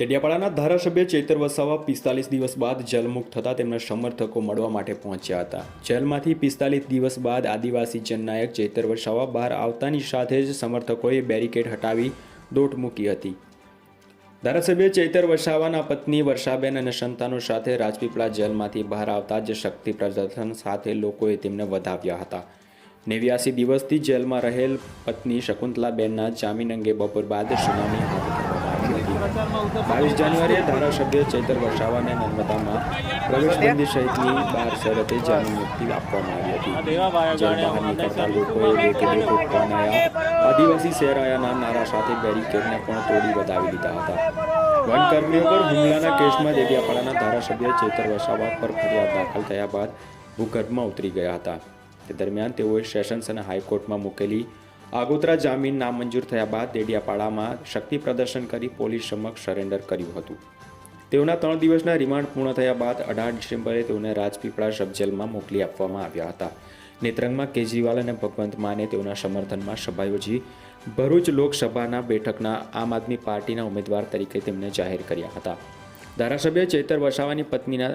તેડિયાપાડાના ધારાસભ્ય ચૈતર વસાવા પિસ્તાલીસ દિવસ બાદ જેલમુક્ત થતાં તેમના સમર્થકો મળવા માટે પહોંચ્યા હતા. જેલમાંથી પિસ્તાલીસ દિવસ બાદ આદિવાસી જનનાયક ચૈતર વસાવા બહાર આવતાની સાથે જ સમર્થકોએ બેરિકેડ હટાવી દોટ મૂકી હતી. ધારાસભ્ય ચૈતર વસાવાના પત્ની વર્ષાબેન અને સંતાનો સાથે રાજપીપળા જેલમાંથી બહાર આવતા જ શક્તિ પ્રદર્શન સાથે લોકોએ તેમને વધાવ્યા હતા. નેવ્યાસી દિવસથી જેલમાં રહેલ પત્ની શકુંતલાબેનના જામીન અંગે બપોર બાદ સુનાવણી હાથ ધરવામાં બાવીસ જાન્યુઆરીએ ધારાસભ્ય ચૈતર વસાવાને નર્મદામાં પ્રવેશબંધી સહિતની બાર શરતે જામીન મુક્તિ આપવામાં આવી હતી. જેલ બહાર નીકળતા લોકોએ બેકે આદિવાસી શહેરાયાના નારા સાથે બેરિકેડને પણ તોડી વધાવી દીધા હતા. વનકર્મીઓ પર હુમલાના કેસમાં દેડિયાપાડાના ધારાસભ્ય ચેતર વસાવા પર ફરિયાદ દાખલ થયા બાદ ભૂગર્ભમાં ઉતરી ગયા હતા. તે દરમિયાન તેઓએ સેશન્સ અને હાઈકોર્ટમાં મૂકેલી આગોતરા જામીન નામંજૂર થયા બાદ દેડિયાપાડામાં શક્તિ પ્રદર્શન કરી પોલીસ સમક્ષ સરેન્ડર કર્યું હતું. તેઓના ત્રણ દિવસના રિમાન્ડ પૂર્ણ થયા બાદ અઢાર ડિસેમ્બરે તેઓને રાજપીપળા સબજેલમાં મોકલી આપવામાં આવ્યા હતા. નેત્રંગમાં કેજરીવાલ અને ભગવંત માને તેઓના સમર્થનમાં સભા યોજી ભરૂચ લોકસભાના બેઠકના આમ આદમી પાર્ટીના ઉમેદવાર તરીકે તેમને જાહેર કર્યા હતા. ધારાસભ્ય ચેતર વસાવાની પત્નીના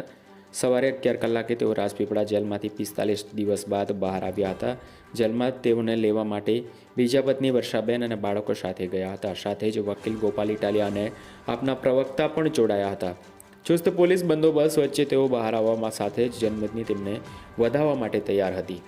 સવારે અગિયાર કલાકે તેઓ રાજપીપળા જેલમાંથી પિસ્તાલીસ દિવસ બાદ બહાર આવ્યા હતા. જેલમાં તેઓને લેવા માટે બીજા પત્ની વર્ષાબેન અને બાળકો સાથે ગયા હતા. સાથે જ વકીલ ગોપાલ ઇટાલિયા અને આપના પ્રવક્તા પણ જોડાયા હતા. ચુસ્ત પોલીસ બંદોબસ્ત વચ્ચે તેઓ બહાર આવવામાં સાથે જ જન્મદિની તેમને વધાવવા માટે તૈયાર હતી.